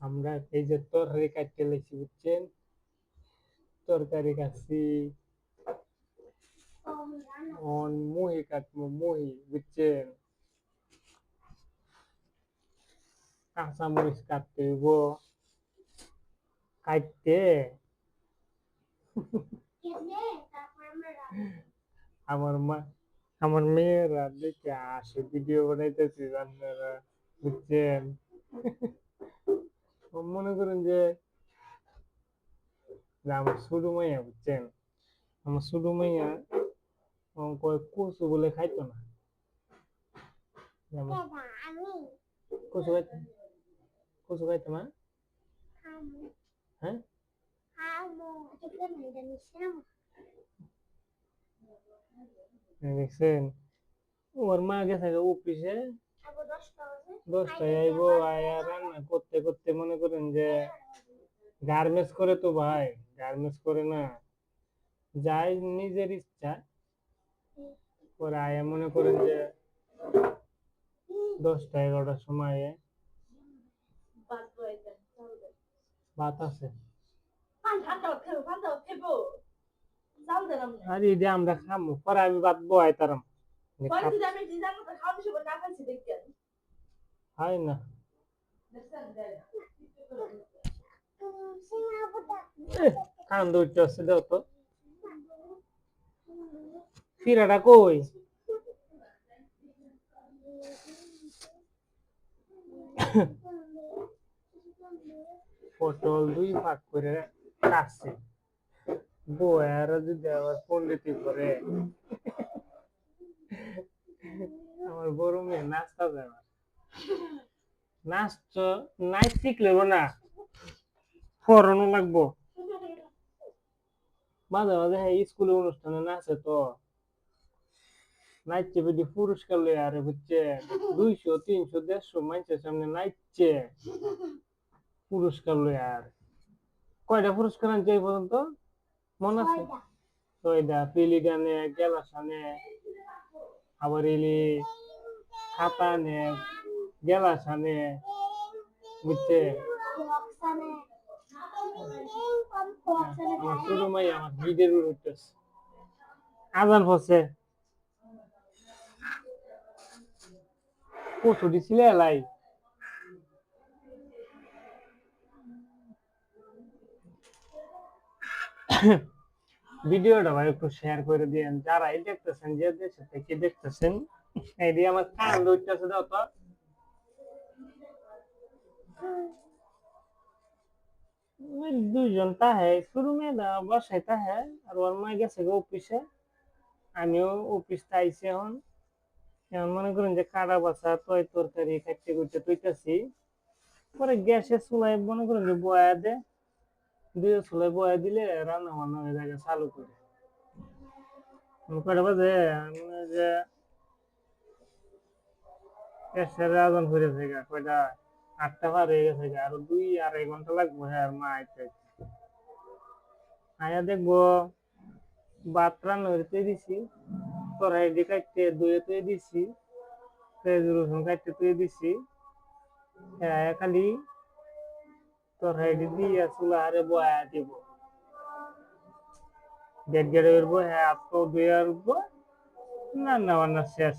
আমরা এই যে তরকারি কাটতে লেছি বুঝছেন? তরকারি কাটছি? অন মুহি কাটবো মুহি বুঝছেন? কাঁচা মরিচ কাটতে হইব। কাটতে? আমার মা আমার মেয়েরা দেখে আসে ভিডিও বানাইতেছি আপনারা বুঝছেন? ও মনে করেন যে আমার ছোট মাইয়া বুঝছেন? আমার ছোট মাইয়া কয় কচু বলে খাইতো না? কচু খাইতো? কচু খাইতো না? হ্যাঁ? দেখছেন? ওর মা গেছে অফিসে। দশটায় আইবো আয়া রান্না করতে করতে মনে করেন যে গার্মেন্টস করে তো ভাই গার্মেন্টস করে না। যাই নিজের ইচ্ছা পরে আয়া মনে করেন যে দশটা এগারোটার সময় ভাত আছে। আর এই যে আমরা খামো পরে আমি ভাত বহাই তারাম হয় না কান দৌড়তে আসছে দাও তো ফিরাটা কই পটল দুই ভাগ করে কাটছে বয়ার যদি আবার পন্ডিতি করে আমার বড় মেয়ে নাস্তা দেয় না। নাচত নাচ শিখলে না পড়ানো লাগবো। মাঝে মাঝে হ্যাঁ স্কুলে অনুষ্ঠানে নাচে তো। নাচছে বেটি পুরস্কার লয়ে আরে বুঝছে দুইশো তিনশো দেড়শো মানুষের সামনে নাচছে। পুরস্কার লয়ে আর। কয়টা পুরস্কার আনছে এই পর্যন্ত? মনে আছে? ছয়টা। পিলি গানে গেলাস আনে আবার এলি খাতা আনে গেলাস আনে বুঝছে আমার মাই আমার ভিডিওর উঠতেছে। আজান পড়ছে কচু দিছিলে এলাই ভিডিওটা ভাই একটু শেয়ার করে দিয়েন। যারা এই দেখতেছেন, যে দেশে থেকে দেখতেছেন এই দিয়ে আমার কান উঠতেছে দাও তো দুইজন তাহে শুরু মেয়ে দা বাসায় তাহে আর ওর মা গেছে গো অফিসে আমিও অফিস আইছি এখন এখন মনে করেন যে কাটা বাসা তয় তরকারি খাইতে করতে তৈতেছি পরে গ্যাসের চুলায় মনে করেন যে বয়া দে দুই চুলায় বয়া দিলে রান্না বান্না হয়ে যায় চালু করে কয়টা বাজে মনে হয় যে গ্যাসের আগুন করে থেকে কয়টা? আটটা পার হয়ে গেছে গা, আরও দুই আড়াই ঘণ্টা লাগবে হ্যাঁ আর মা আইতে। আয়া দেখব ভাত রান্না করে তুই দিছি তরকারি দিয়ে কাটতে দইয়ে তুই দিছি পেঁয়াজ রসুন কাটতে তুই দিছি। হ্যাঁ খালি তরকারি দিয়ে চুলা হারে বয়া দিব। গেট গেটে বেরবো হ্যাঁ আজকে দুই আর উঠবো না বান্না শেষ।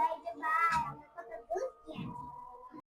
Bye, goodbye. I'm gonna put the boot in.